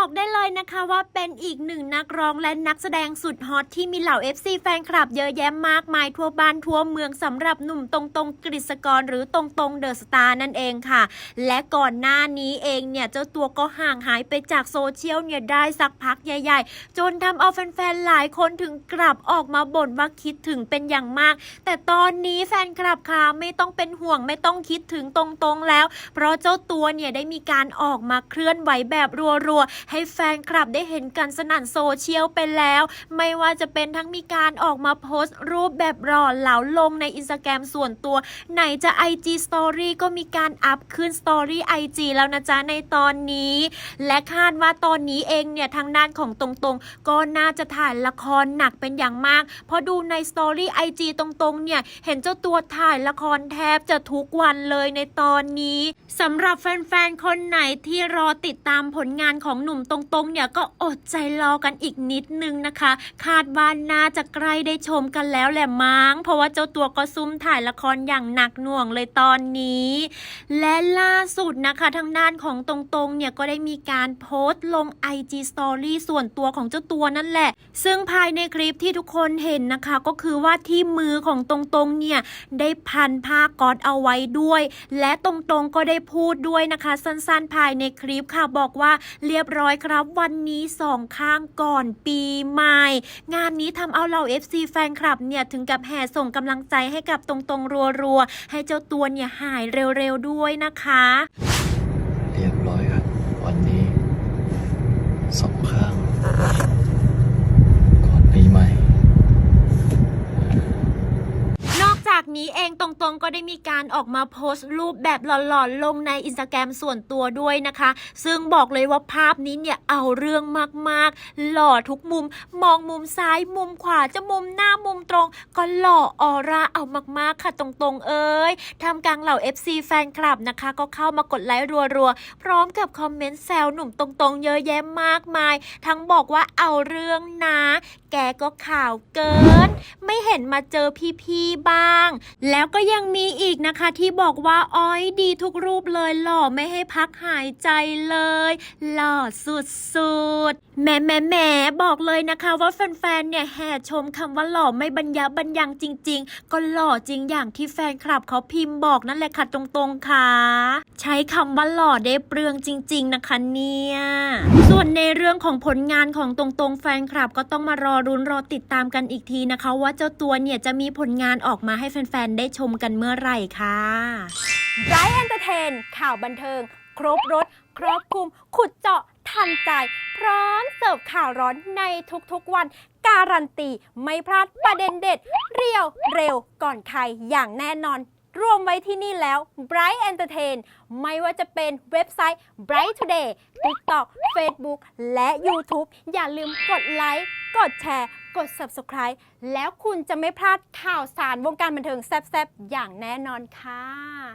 บอกได้เลยนะคะว่าเป็นอีกหนึ่งนักร้องและนักแสดงสุดฮอตที่มีเหล่า FC แฟนคลับเยอะแยะมากมายทั่วบ้านทั่วเมืองสำหรับหนุ่มตรงตรงกฤษกรหรือตรงตรงเดอะสตาร์นั่นเองค่ะ และก่อนหน้านี้เองเนี่ย เจ้าตัวก็ห่างหายไปจากโซเชียลเนี่ยได้สักพักใหญ่ ๆ จนทำเอาแฟนๆหลายคนถึงกลับออกมาบ่นว่าคิดถึงเป็นอย่างมาก แต่ตอนนี้แฟนคลับค่ะไม่ต้องเป็นห่วงไม่ต้องคิดถึงตรงๆแล้ว เพราะเจ้าตัวเนี่ยได้มีการออกมาเคลื่อนไหวแบบรัวๆให้แฟนคลับได้เห็นกันสนั่นโซเชียลไปแล้ว ไม่ว่าจะเป็นทั้งมีการออกมาโพสต์รูปแบบหล่อเหลาลงในอินสตาแกรมส่วนตัว ไหนจะ IG Story ก็มีการอัพขึ้น Story IG แล้วนะจ๊ะในตอนนี้ และคาดว่าตอนนี้เองเนี่ยทางด้านของตรงๆ ก็น่าจะถ่ายละครหนักเป็นอย่างมาก เพราะดูใน Story IG ตรงๆ เนี่ยเห็นเจ้าตัวถ่ายละครแทบจะทุกวันเลยในตอนนี้สำหรับแฟนๆ คนไหนที่รอติดตามผลงานของหนุ่มตรงๆเนี่ยก็อดใจรอกันอีกนิดนึงนะคะ คาดว่าน่าจะใกล้ได้ชมกันแล้วแหละมั้งเพราะว่าเจ้าตัวก็ซุ่มถ่ายละครอย่างหนักหน่วงเลยตอนนี้ และล่าสุดนะคะทางด้านของตรงๆเนี่ยก็ได้มีการโพสต์ลง IG Story ส่วนตัวของเจ้าตัวนั่นแหละ ซึ่งภายในคลิปที่ทุกคนเห็นนะคะ ก็คือว่าที่มือของตรงๆเนี่ยได้พันผ้าก๊อตเอาไว้ด้วย และตรงๆก็ได้พูดด้วยนะคะ สั้นๆภายในคลิปค่ะบอกว่าเรียบร้อยครับ วันนี้สองข้างก่อนปีใหม่ งานนี้ทำเอาเหล่า FC แฟนคลับเนี่ยถึงกับแห่ส่งกำลังใจให้กับตรงๆ รัวๆ ให้เจ้าตัวเนี่ยหายเร็วๆด้วยนะคะ เรียบร้อยครับ วันนี้สองข้าง ก่อนปีใหม่ นี้เองตรงๆก็ได้มีการออกมาโพสต์รูปแบบหล่อๆลงในอินสตาแกรมส่วนตัวด้วยนะคะ ซึ่งบอกเลยว่าภาพนี้เนี่ยเอาเรื่องมากๆ หล่อทุกมุม มองมุมซ้ายมุมขวาจะมุมหน้ามุมตรง ก็หล่อออร่าเอามากๆค่ะตรงๆ เอ้ยทำกลางเหล่า FC แฟนคลับนะคะ ก็เข้ามากดไลค์รัวๆ พร้อมกับคอมเมนต์แซวหนุ่มตรงๆ เยอะแยะมากมาย ทั้งบอกว่าเอาเรื่องนะ แกก็ข่าวเกิน ไม่เห็นมาเจอพี่ๆบ้างแล้วก็ยังมีอีกนะคะที่บอกว่าอ้อยดีทุกรูปเลยหล่อไม่ให้พักหายใจเลย หล่อสุดๆแหมแหมแหมบอกเลยนะคะว่าแฟนๆเนี่ยแห่ชมคำว่าหล่อไม่บรรยับบรรยังจริง ๆ ก็หล่อจริงอย่างที่แฟนคลับเขาพิมพ์บอกนั่นแหละค่ะตรงๆค่ะ ใช้คำว่าหล่อได้เปลืองจริง ๆนะคะเนี่ยส่วนในเรื่องของผลงานของตรงๆ แฟนคลับก็ต้องมารอรุ้นรอติดตามกันอีกทีนะคะ ว่าเจ้าตัวเนี่ยจะมีผลงานออกมาให้แฟฟน ๆ ได้ชมกันเมื่อไหร่ค่ะไ i ฟ์เอนเตอร์เทน ข่าวบันเทิง ครบรถ ครอบคลุม ขุดเจาะทันใจ พร้อมเสิร์ฟข่าวร้อนในทุกๆวัน การันตี ไม่พลาดประเด็นเด็ด เรียวเร็วก่อนใครอย่างแน่นอน รวมไว้ที่นี่แล้ว Bright Entertain ไม่ว่าจะเป็นเว็บไซต์ Bright Today TikTok Facebook และ YouTube อย่าลืมกดไลค์ กดแชร์ กด Subscribe แล้วคุณจะไม่พลาดข่าวสารวงการบันเทิงแซ่บๆ อย่างแน่นอนค่ะ